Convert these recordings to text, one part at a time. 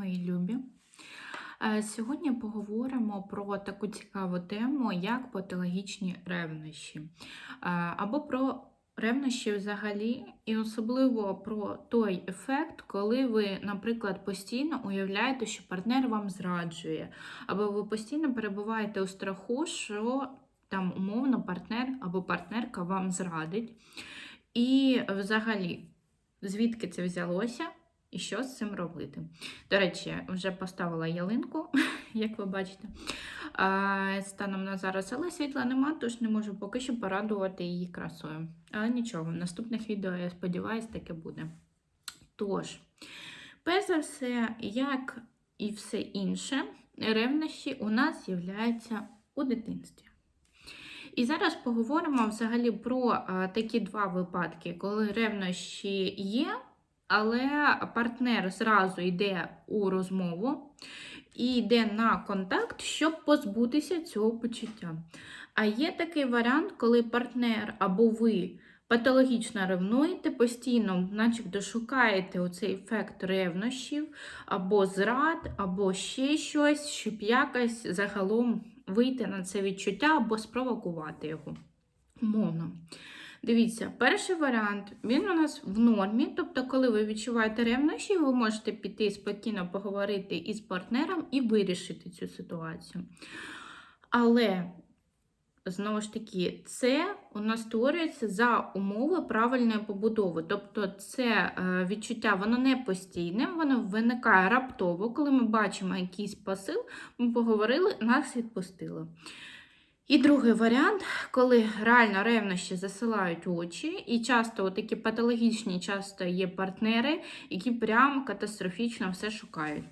мої любі. Е, Сьогодні поговоримо про таку цікаву тему, як патологічні ревнощі, Е, або про ревнощі взагалі, і особливо про той ефект, коли ви, наприклад, постійно уявляєте, що партнер вам зраджує, або ви постійно перебуваєте у страху, що там умовно партнер або партнерка вам зрадить. І взагалі, звідки це взялося? І що з цим робити? До речі, вже поставила ялинку, як ви бачите. Станом на зараз, але світла нема, тож не можу поки що порадувати її красою. Але нічого, в наступних відео, я сподіваюся, таке буде. Тож, перш за все, як і все інше, ревнощі у нас з'являються у дитинстві. І зараз поговоримо взагалі про такі два випадки, коли ревнощі є, але партнер зразу йде у розмову і йде на контакт, щоб позбутися цього почуття. А є такий варіант, коли партнер або ви патологічно ревнуєте, постійно, начебто, шукаєте оцей ефект ревнощів, або зрад, або ще щось, щоб якось загалом вийти на це відчуття або спровокувати його. Умовно. Дивіться, перший варіант, він у нас в нормі, тобто, коли ви відчуваєте ревнощі, ви можете піти спокійно поговорити із партнером і вирішити цю ситуацію. Але, знову ж таки, це у нас створюється за умови правильної побудови. Тобто, це е, відчуття воно не постійне, воно виникає раптово, коли ми бачимо якийсь посил, ми поговорили, нас відпустило. І другий варіант, коли реально ревнощі засилають очі, і часто такі патологічні, часто є партнери, які прям катастрофічно все шукають.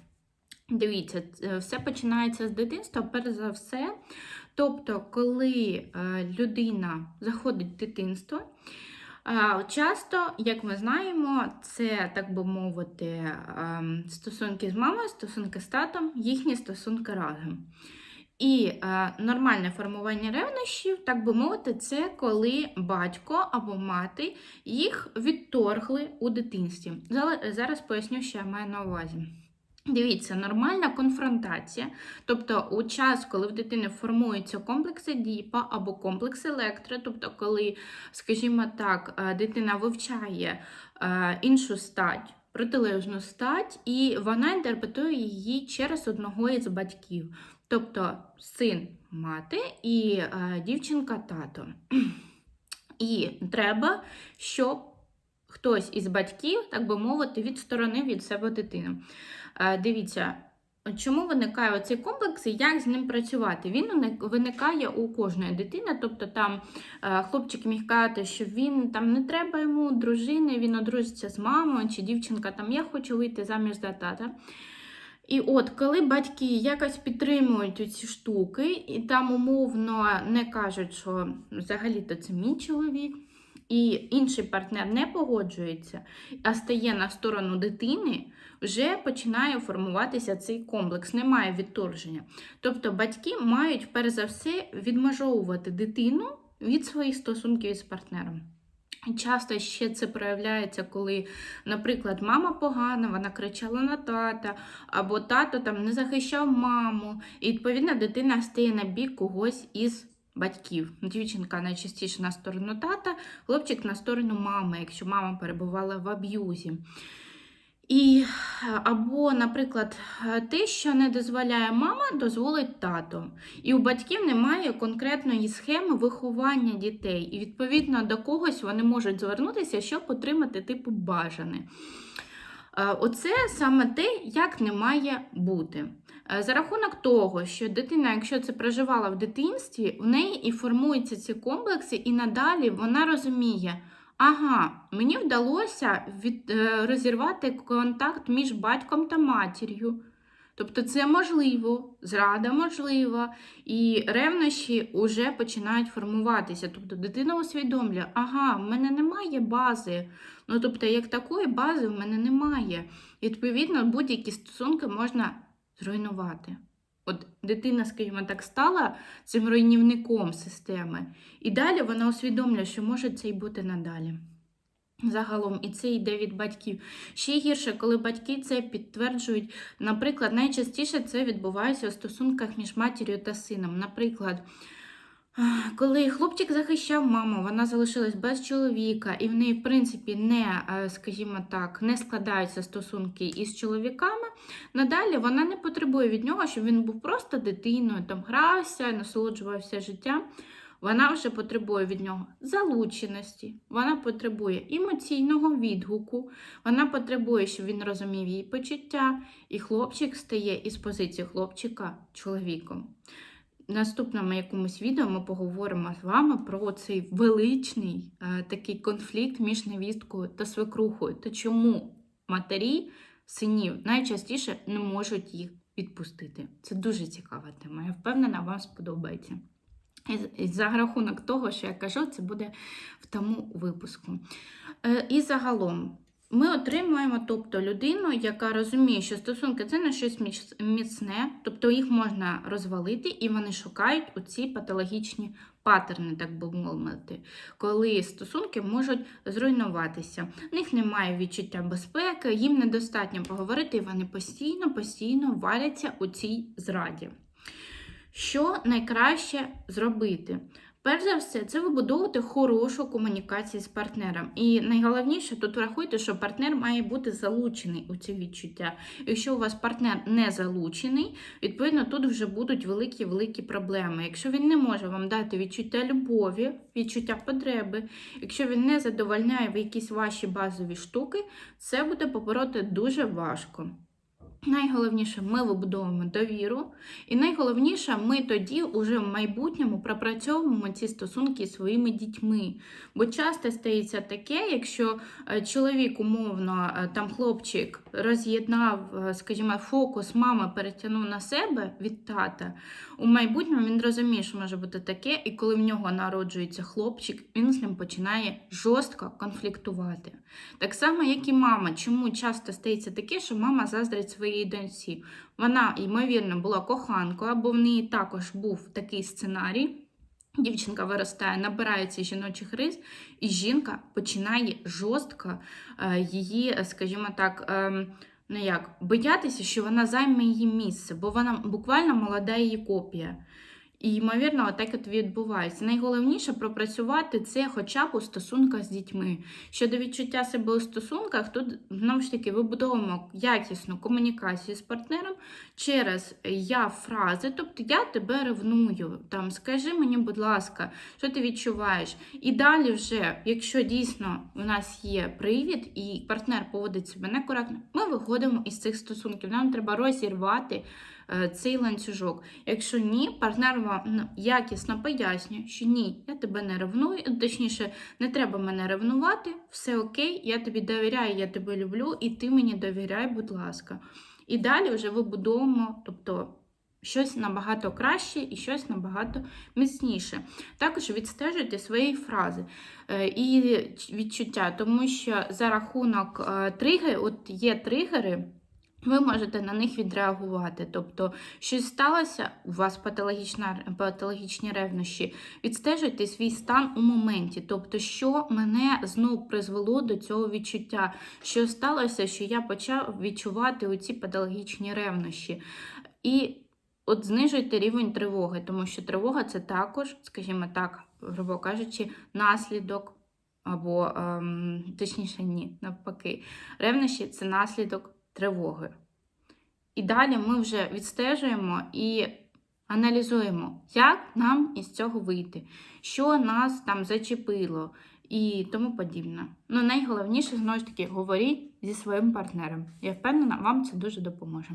Дивіться, все починається з дитинства, перш за все. Тобто, коли людина заходить в дитинство, часто, як ми знаємо, це, так би мовити, стосунки з мамою, стосунки з татом, їхні стосунки разом. І е, нормальне формування ревнощів, так би мовити, це коли батько або мати їх відторгли у дитинстві. Зараз поясню, що я маю на увазі. Дивіться, нормальна конфронтація, тобто у час, коли в дитини формуються комплекси Діпа або комплекс електро, тобто, коли, скажімо так, дитина вивчає е, іншу стать. Протилежну стать, і вона інтерпретує її через одного із батьків. Тобто син мати і е, дівчинка тато. І треба, щоб хтось із батьків, так би мовити, відсторонив від себе дитину. Е, дивіться, чому виникає оцей комплекс і як з ним працювати? Він виникає у кожної дитини, тобто там е, хлопчик міг казати, що він там не треба йому дружини, він одружиться з мамою, чи дівчинка там я хочу вийти заміж за тата. І от, коли батьки якось підтримують ці штуки, і там умовно не кажуть, що взагалі-то це мій чоловік, і інший партнер не погоджується, а стає на сторону дитини, вже починає формуватися цей комплекс, немає відторження. Тобто батьки мають, перш за все, відмежовувати дитину від своїх стосунків із партнером. Часто ще це проявляється, коли, наприклад, мама погана, вона кричала на тата, або тато там не захищав маму, і відповідно дитина стає на бік когось із батьків. Дівчинка найчастіше на сторону тата, хлопчик на сторону мами, якщо мама перебувала в аб'юзі. І або, наприклад, те, що не дозволяє мама, дозволить тато. І у батьків немає конкретної схеми виховання дітей. І відповідно до когось вони можуть звернутися, щоб отримати типу бажане. Оце саме те, як не має бути. За рахунок того, що дитина, якщо це проживала в дитинстві, в неї і формуються ці комплекси, і надалі вона розуміє. Ага, мені вдалося від, е, розірвати контакт між батьком та матір'ю. Тобто це можливо, зрада можлива, і ревнощі вже починають формуватися. Тобто дитина усвідомлює, ага, в мене немає бази. Ну, тобто, як такої бази в мене немає. Відповідно, будь-які стосунки можна зруйнувати. От дитина, скажімо так, стала цим руйнівником системи. І далі вона усвідомлює, що може це й бути надалі. Загалом, і це йде від батьків. Ще гірше, коли батьки це підтверджують. Наприклад, найчастіше це відбувається у стосунках між матір'ю та сином. Наприклад, коли хлопчик захищав маму, вона залишилась без чоловіка, і в неї, в принципі, не, е, скажімо так, не складаються стосунки із чоловіками. Надалі вона не потребує від нього, щоб він був просто дитиною, там грався, насолоджувався життям. Вона вже потребує від нього залученості, вона потребує емоційного відгуку, вона потребує, щоб він розумів її почуття, і хлопчик стає із позиції хлопчика чоловіком. Наступному якомусь відео ми поговоримо з вами про цей величний е, такий конфлікт між невісткою та свекрухою, та чому матері синів найчастіше не можуть їх відпустити. Це дуже цікава тема. Я впевнена, вам сподобається. І за рахунок того, що я кажу, це буде в тому випуску. Е, І загалом ми отримуємо тобто, людину, яка розуміє, що стосунки це не щось міцне, тобто їх можна розвалити, і вони шукають оці патологічні паттерни, так би мовити, коли стосунки можуть зруйнуватися. В них немає відчуття безпеки, їм недостатньо поговорити, і вони постійно, постійно валяться у цій зраді. Що найкраще зробити? Перш за все, це вибудовувати хорошу комунікацію з партнером. І найголовніше тут врахуйте, що партнер має бути залучений у ці відчуття. Якщо у вас партнер не залучений, відповідно тут вже будуть великі-великі проблеми. Якщо він не може вам дати відчуття любові, відчуття потреби, якщо він не задовольняє в якісь ваші базові штуки, це буде побороти дуже важко. Найголовніше, ми вибудовуємо довіру, і найголовніше, ми тоді уже в майбутньому пропрацьовуємо ці стосунки зі своїми дітьми. Бо часто стається таке, якщо е, чоловік, умовно, е, там хлопчик роз'єднав, е, скажімо, фокус мами перетягнув на себе від тата, у майбутньому він розуміє, що може бути таке, і коли в нього народжується хлопчик, він з ним починає жорстко конфліктувати. Так само, як і мама. Чому часто стається таке, що мама заздрить своїй доньці? Вона, ймовірно, була коханкою, або в неї також був такий сценарій. Дівчинка виростає, набирається жіночих рис, і жінка починає жорстко е, її, е, скажімо так, ем, ну як, боятися, що вона займе її місце, бо вона буквально молода її копія. І, ймовірно, отак от відбувається. Найголовніше пропрацювати це хоча б у стосунках з дітьми. Щодо відчуття себе у стосунках, тут знову ж таки вибудовуємо якісну комунікацію з партнером через я фрази, тобто я тебе ревную. Там скажи мені, будь ласка, що ти відчуваєш. І далі, вже, якщо дійсно у нас є привід і партнер поводить себе некоректно, ми виходимо із цих стосунків. Нам треба розірвати цей ланцюжок. Якщо ні, партнер вам ну, якісно пояснює, що ні, я тебе не ревную, точніше, не треба мене ревнувати, все окей, я тобі довіряю, я тебе люблю, і ти мені довіряй, будь ласка. І далі вже вибудовуємо, тобто. Щось набагато краще і щось набагато міцніше. Також відстежуйте свої фрази е, і відчуття, тому що за рахунок е, тригер, от є тригери, ви можете на них відреагувати. Тобто, щось сталося, у вас патологічні ревнощі, відстежуйте свій стан у моменті. Тобто, що мене знов призвело до цього відчуття, що сталося, що я почав відчувати оці патологічні ревнощі. І от знижуйте рівень тривоги, тому що тривога це також, скажімо так, грубо кажучи, наслідок. Або, ем, точніше, ні, навпаки, ревнощі це наслідок тривоги. І далі ми вже відстежуємо і аналізуємо, як нам із цього вийти, що нас там зачепило і тому подібне. Ну, найголовніше, знову ж таки, говоріть зі своїм партнером. Я впевнена, вам це дуже допоможе.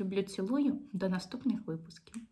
Люблю, цілую, до наступних випусків.